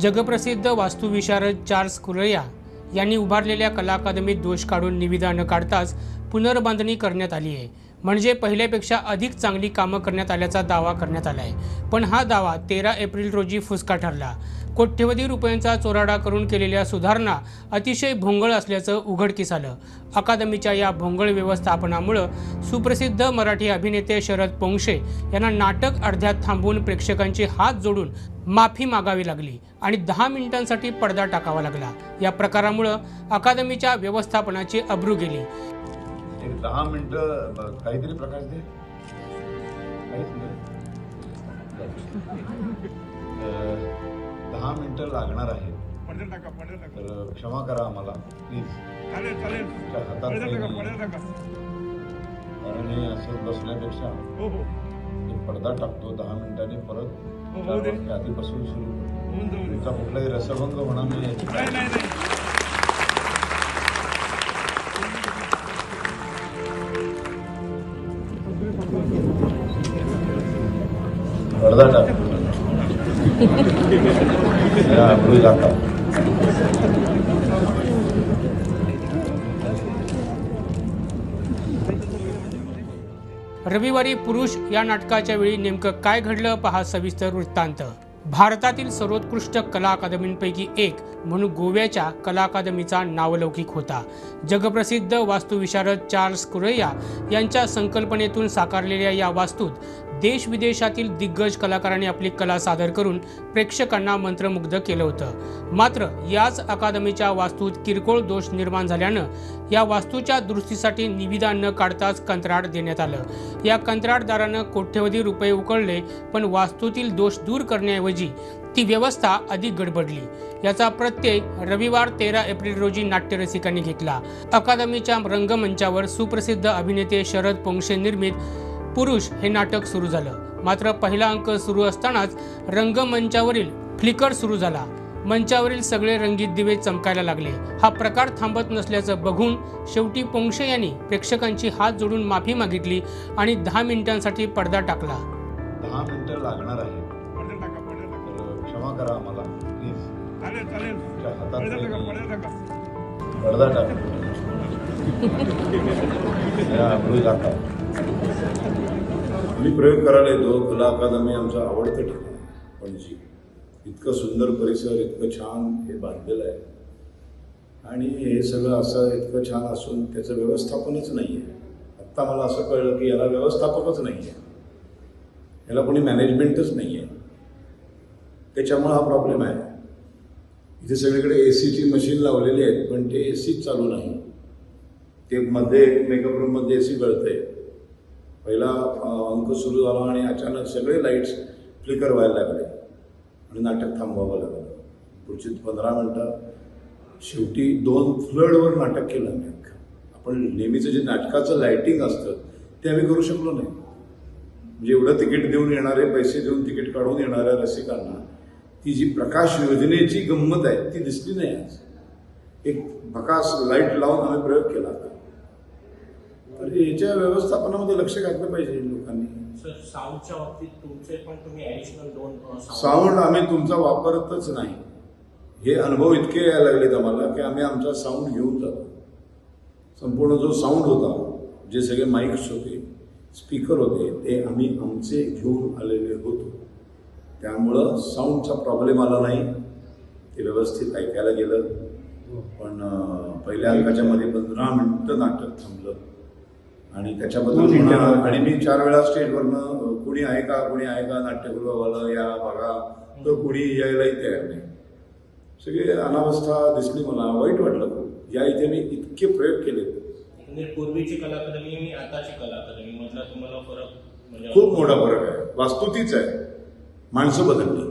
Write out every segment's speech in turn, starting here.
जगप्रसिद्ध वास्तुविशारद चार्ल्स कुरया यांनी उभारलेल्या कला अकादमीत दोष काढून निविदा न काढताच पुनर्बांधणी करण्यात आली आहे. म्हणजे पहिल्यापेक्षा अधिक चांगली कामं करण्यात आल्याचा दावा करण्यात आला आहे पण हा दावा तेरा एप्रिल रोजी फुसका ठरला. कोट्यवधी रुपयांचा चोराडा करून केलेल्या सुधारणा अतिशय भोंगळ असल्याचं उघडकीस आलं. अकादमीच्या या भोंगळ व्यवस्थापनामुळं सुप्रसिद्ध मराठी अभिनेते शरद पोंक्षे यांना नाटक अर्ध्यात थांबवून प्रेक्षकांचे हात जोडून माफी मागावी लागली आणि दहा मिनिटांसाठी पडदा टाकावा लागला. या प्रकारामुळं अकादमीच्या व्यवस्थापनाची अब्रू गेली. दहा मिनिटं काहीतरी प्रकाश दे. काहीच नाही. दहा मिनिटं लागणार आहेत. टाका टाका. तर क्षमा करा आम्हाला प्लीज. तुमच्या हातात टाका टाका. कारण हे असंच बसण्यापेक्षा हो हो. पडदा टाकतो दहा मिनिटांनी परत हो, आधीपासून सुरू. तुमचा कुठलाही रसभंग होणार नाही. याची नाही नाही रविवारी पुरुष या नाटकाच्या वेळी नेमकं काय घडलं पहा सविस्तर वृत्तांत. भारतातील सर्वोत्कृष्ट कला अकादमींपैकी एक म्हणून गोव्याच्या कला अकादमीचा नावलौकिक होता. जगप्रसिद्ध वास्तुविशारद चार्ल्स कुरैया यांच्या संकल्पनेतून साकारलेल्या या वास्तूत देश विदेशातील दिग्गज कलाकारांनी आपली कला सादर करून प्रेक्षकांना मंत्रमुग्ध केलं होतं. मात्र याच अकादमीच्या वास्तूत किरकोळ दोष निर्माण झाल्यानं या वास्तूच्या दुरुस्तीसाठी निविदा न काढताच कंत्राट देण्यात आलं. या कंत्राटदारानं कोट्यवधी रुपये उकळले पण वास्तूतील दोष दूर करण्याऐवजी ती व्यवस्था अधिक गडबडली. याचा प्रत्यय रविवार तेरा एप्रिल रोजी नाट्यरसिकांनी घेतला. अकादमीच्या रंगमंचावर सुप्रसिद्ध अभिनेते शरद पोंक्षे निर्मित पुरुष हे नाटक सुरू झालं. मात्र पहिला अंक सुरू असतानाच रंगमंचावरील फ्लिकर सुरू झाला. मंचावरील सगळे रंगीत दिवे चमकायला लागले. हा प्रकार थांबत नसल्याचं बघून शेवटी पोंक्षे यांनी प्रेक्षकांची हात जोडून माफी मागितली आणि दहा मिनिटांसाठी पडदा टाकला. दहा मिनिटं लागणार टाका टाका. तर क्षमा करा आम्हाला. प्लीज चालेल आम्ही प्रयोग करायला येतो. कला अकादमी आमचं आवडतं ठिकाण पणजी इतकं सुंदर परिसर इतकं छान हे बांधलेलं आहे. आणि हे सगळं असं इतकं छान असून त्याचं व्यवस्थापनच नाही आहे. आत्ता मला असं कळलं की याला व्यवस्थापकच नाही आहे. याला कोणी मॅनेजमेंटच नाही आहे. त्याच्यामुळं हा प्रॉब्लेम आहे. इथे सगळीकडे ए सीची मशीन लावलेली आहेत पण ते ए सीच चालू नाही. ते मध्ये मेकअप रूममध्ये ए सी गळते पहिला अंक सुरू झाला आणि अचानक सगळे लाईट्स फ्लिकर व्हायला लागले. आणि नाटक थांबवावं लागलं. पुढची पंधरा मिनटं शेवटी दोन फ्लडवर नाटक केलं आम्ही आपण नेहमीचं जे नाटकाचं लाईटिंग असतं ते आम्ही करू शकलो नाही. म्हणजे एवढं तिकीट देऊन येणारे पैसे देऊन तिकीट काढून येणाऱ्या रसिकांना ती जी प्रकाश योजनेची गंमत आहे ती दिसली नाही आज. एक प्रकाश लाइट लावून आम्ही प्रयोग केला होता तर याच्या व्यवस्थापनामध्ये लक्ष घातलं पाहिजे लोकांनी. सर साऊंडच्या बाबतीत तुमचे पण तुम्ही ॲडिशनल दोन अ, साऊंड आम्ही तुमचा वापरतच नाही. हे अनुभव इतके यायला लागलेत आम्हाला की आम्ही आमचा साऊंड घेऊन जातो. संपूर्ण जो साऊंड होता जे सगळे माईक्स होते स्पीकर होते ते आम्ही आमचे घेऊन आलेले होतो. त्यामुळं साऊंडचा प्रॉब्लेम आला नाही. ते व्यवस्थित ऐकायला गेलं. पण पहिल्या अंकाच्या मध्ये पंधरा मिनिटं नाटक थांबलं. आणि त्याच्याबद्दल आणि मी चार वेळा स्टेजवरनं कुणी आहे का कुणी आहे का नाट्यगृहवाला या बघा तर कुणी यायलाही तयार नाही. सगळे अनावस्था दिसली मला वाईट वाटलं खूप. या इथे मी इतके प्रयोग केले म्हणजे पूर्वीची कला अकादमी आणि आताची कला अकादमी मधला तुम्हाला फरक म्हणजे खूप मोठा फरक आहे. वास्तू तीच आहे. माणसं बदलली.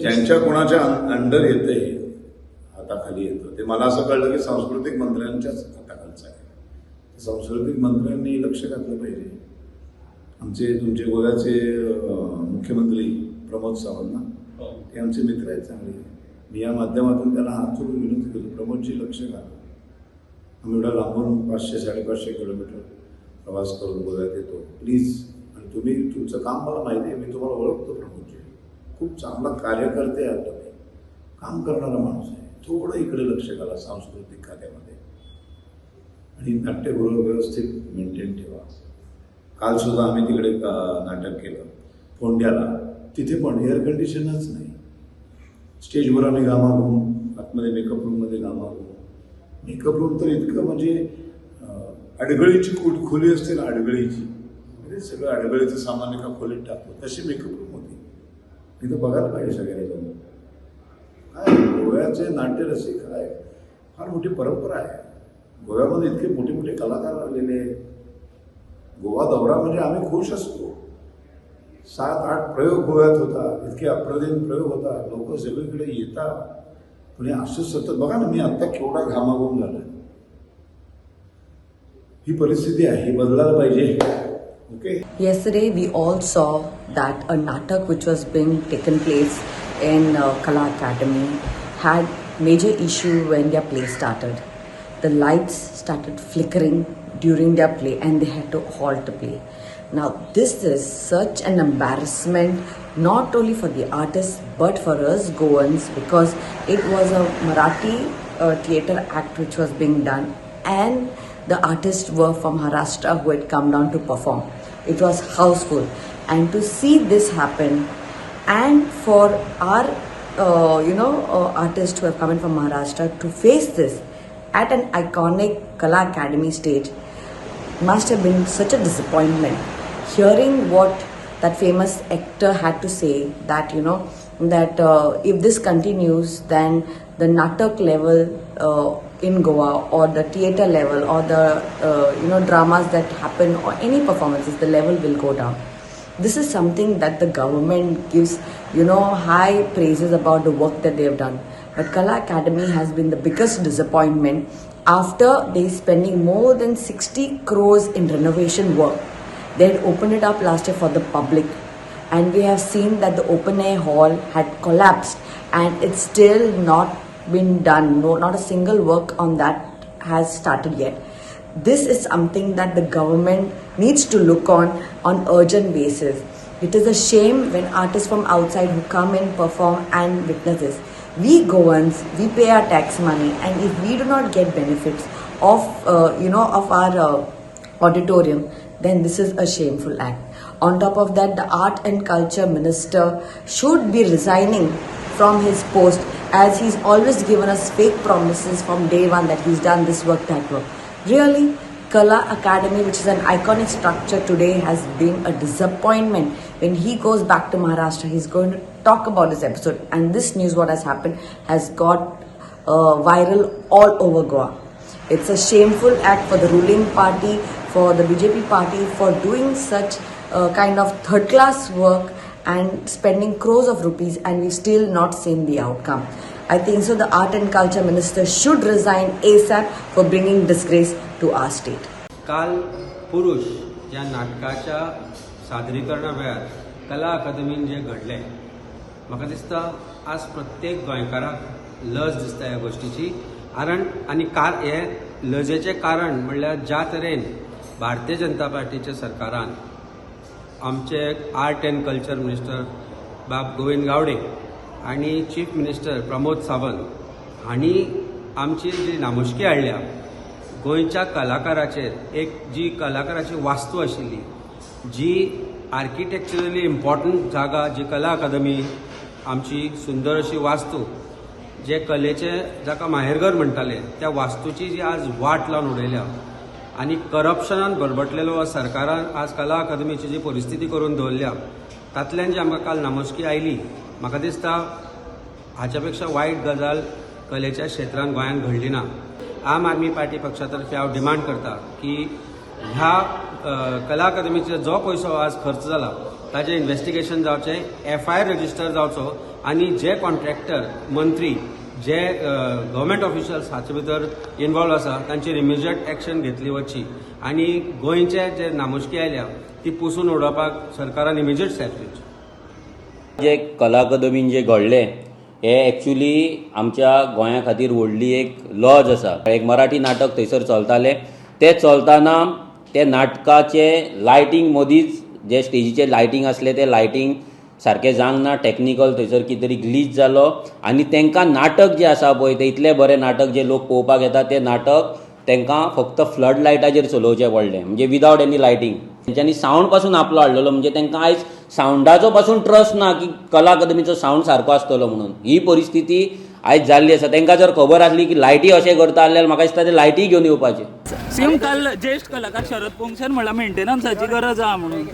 ज्यांच्या कोणाच्या अंडर येते हाताखाली येतं. ते मला असं कळलं की सांस्कृतिक मंत्र्यांच्याच हाताखालचं आहे. सांस्कृतिक मंत्र्यांनी लक्ष घातलं पाहिजे. आमचे तुमचे गोव्याचे मुख्यमंत्री प्रमोद सावंत ना हो. ते आमचे मित्र आहेत चांगले. मी या माध्यमातून त्यांना हात जोडून विनंती केली प्रमोदजी लक्ष घाला. आम्ही एवढा लांबून पाचशे साडेपाचशे किलोमीटर प्रवास करून गोव्यात येतो. प्लीज आणि तुम्ही तुमचं काम मला माहिती आहे मी तुम्हाला ओळखतो प्रमोदजी. खूप चांगला कार्यकर्ते आहे आपल्याकडे काम करणारा माणूस आहे. थोडं इकडे लक्ष घाला सांस्कृतिक कार्यामध्ये. आणि नाट्यगृह व्यवस्थित मेंटेन ठेवा. कालसुद्धा आम्ही तिकडे का- नाटक केलं. फोंड्याला. तिथे पण एअर कंडिशनच नाही. स्टेजवर आम्ही घामाघूम आतमध्ये मेकअप रूममध्ये घामाघूम मेकअप रूम तर इतकं म्हणजे अडगळीची कूट खोली असते ना अडगळीची म्हणजे सगळं अडगळीचं सामान एका खोलीत टाकतो. तशी मेकअप रूम होती. तिथं बघायला पाहिजे सगळ्यांनी जाऊन. काय गोव्याचे नाट्यरसिक काय? फार मोठी परंपरा आहे. गोव्यामध्ये इतके मोठे मोठे कलाकार आलेले आहेत. गोवा दौरा म्हणजे आम्ही खुश असतो. सात आठ प्रयोग गोव्यात होता इतके अप्रतिम प्रयोग होतात. लोक सगळीकडे येतात. पण हे असं सतत बघा ना मी आत्ता केवढा घामाघूम झाला ही परिस्थिती आहे ही बदलायला पाहिजे. Okay? Yesterday, we all saw that a natak which was being taken place in uh, Kala Academy had major issue when their play started. The lights started flickering during their play, and they had to halt the play. Now, this is such an embarrassment not only for the artists but for us Goans because it was a Marathi uh, theatre act which was being done, and the artists were from Maharashtra who had come down to perform. It was houseful, and to see this happen, and for our uh, you know uh, artists who have come in from Maharashtra to face this at an iconic Kala Academy stage must have been such a disappointment. Hearing what that famous actor had to say, that you know, that uh, if this continues, then the natak level uh, in Goa or the theatre level or the uh, you know dramas that happen or any performances, the level will go down. This is something that the government gives you know high praises about the work that they have done. But Kala Academy has been the biggest disappointment after they spending more than 60 crores in renovation work. They had opened it up last year for the public, and we have seen that the open air hall had collapsed, and it's still not been done. No, not a single work on that has started yet. This is something that the government needs to look on on urgent basis. It is a shame when artists from outside who come in, perform, and witness this. We Goans, we pay our tax money, and if we do not get benefits of, uh, you know, of our uh, auditorium, then this is a shameful act. On top of that, the art and culture minister should be resigning from his post as he's always given us fake promises from day one that he's done this work, that work. Really, Kala Academy, which is an iconic structure today, has been a disappointment When he goes back to Maharashtra, he's going to talk about this episode. And this news, what has happened, has got uh, viral all over Goa. It's a shameful act for the ruling party, for the BJP party, for doing such uh, kind of third class work and spending crores of rupees, and we've still not seen the outcome. I think so. The art and culture minister should resign ASAP for bringing disgrace to our state. काल पुरुष या नाटकाच्या सादरीकरणा वेळार कला अकादमीन जे घडलें म्हाका दिसता आज प्रत्येक गोंयकाराक लज दिसता ह्या गोश्टीची कारण आनी कार हे लजेचें कारण म्हणल्यार ज्या तरेन भारतीय जनता पार्टीच्या सरकारान आमचे आर्ट अँड कल्चर मिनिस्टर बाब गोविंद गावडे आणि चीफ मिनिस्टर प्रमोद सावंत हांणी आमची जी नामुश्की हाडल्या गोंयच्या कलाकाराचेर एक जी कलाकाराची वास्तू आशिल्ली जी आर्किटेक्चरली इम्पॉर्टंट जागा जी कला अकादमी आमची सुंदर अशी वास्तू जे कलेचे जाका माहेरघर म्हणटाले त्या वास्तूची जी आज वाट लावन उडयल्या आनी करप्शनान बरबटलेलो सरकारान आज कला अकादमीची जी परिस्थिती करून दवरल्या तातल्यान जी आमकां काल नामोश्की आयली म्हाका दिसता हाच्या पेक्षा वायट गजाल कलेच्या क्षेत्रांत गोंयांत घडली ना. आम आदमी पार्टी पक्षातर्फे हांव डिमांड करता की ह्या कला अकादमीचो जो पयसो आज खर्च जाला ताचें इन्व्हेस्टिगेशन जावचें एफ आय आर रजिस्टर जावचो आनी जे कॉन्ट्रॅक्टर मंत्री जे गव्हर्मेंट ऑफिशल्स हाचे भितर इन्वॉल्व आसा तांचेर इमिजिएट एक्शन घेतली वचची आनी गोंयचे जे नामुश्की आयल्या ती पुसून उडोवपाक सरकारान इमिजिएट स्टेप घेवचे. जे कला अकादमीन जे घडलें हे एक्चुली आमच्या गोंया खातीर व्हडली एक लॉज आसा. एक मराठी नाटक थंयसर चलतालें. तें चलताना ते नाटकाचे लायटींग मदींच जे स्टेजीचेर लायटींग आसलें तें लायटींग सारकें जावंक ना टॅक्निकल थंयसर कितें तरी ग्लीच जालो आनी तांकां नाटक जें आसा पळय तें इतलें बरें नाटक जें लोक पळोवपाक येता तें नाटक तांकां फक्त फ्लड लायटाचेर चलोवचें पडलें. म्हणजे विदावट एनी लायटींग तेंच्यांनी सावंडपासून आपलो हाडलेलो म्हणजे तांकां आयज सावंडाचो पासून ट्रस्ट ना की कला अकादमीचो सावंड सारको आसतलो म्हणून. ही परिस्थिती आयज जाल्ली आसा तांकां जर खबर आसली की लायटी अशें करता जाल्यार म्हाका दिसता ते लायटी घेवन येवपाचे सेम काल ज्येष्ठ कलाकार शरद पोंगशन म्हणला मेंटेनन्साची गरज आहा म्हणून.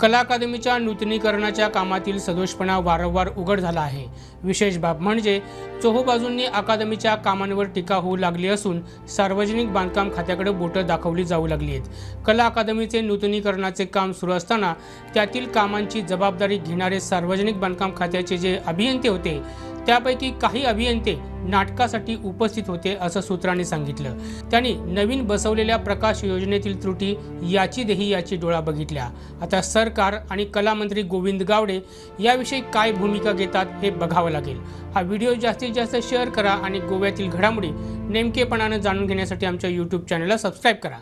कला अकादमीच्या नूतनीकरणाच्या कामातील सदोषपणा वारंवार उघड झाला आहे. विशेष बाब म्हणजे चोहोबाजूंनी अकादमीच्या कामांवर टीका होऊ लागली असून सार्वजनिक बांधकाम खात्याकडे बोटं दाखवली जाऊ लागली आहेत कला अकादमीचे नूतनीकरणाचे काम सुरू असताना त्यातील कामांची जबाबदारी घेणारे सार्वजनिक बांधकाम खात्याचे जे अभियंते होते त्यापैकी काही अभियंते नाटकासाठी उपस्थित होते असं सूत्रांनी सांगितलं. त्यांनी नवीन बसवलेल्या प्रकाश योजनेतील त्रुटी याची देही याची डोळा बघितल्या. आता सरकार आणि कलामंत्री गोविंद गावडे याविषयी काय भूमिका घेतात हे बघावं लागेल. हा व्हिडिओ जास्तीत जास्त शेअर करा आणि गोव्यातील घडामोडी नेमकेपणानं जाणून घेण्यासाठी आमच्या यूट्यूब चॅनलला सबस्क्राईब करा.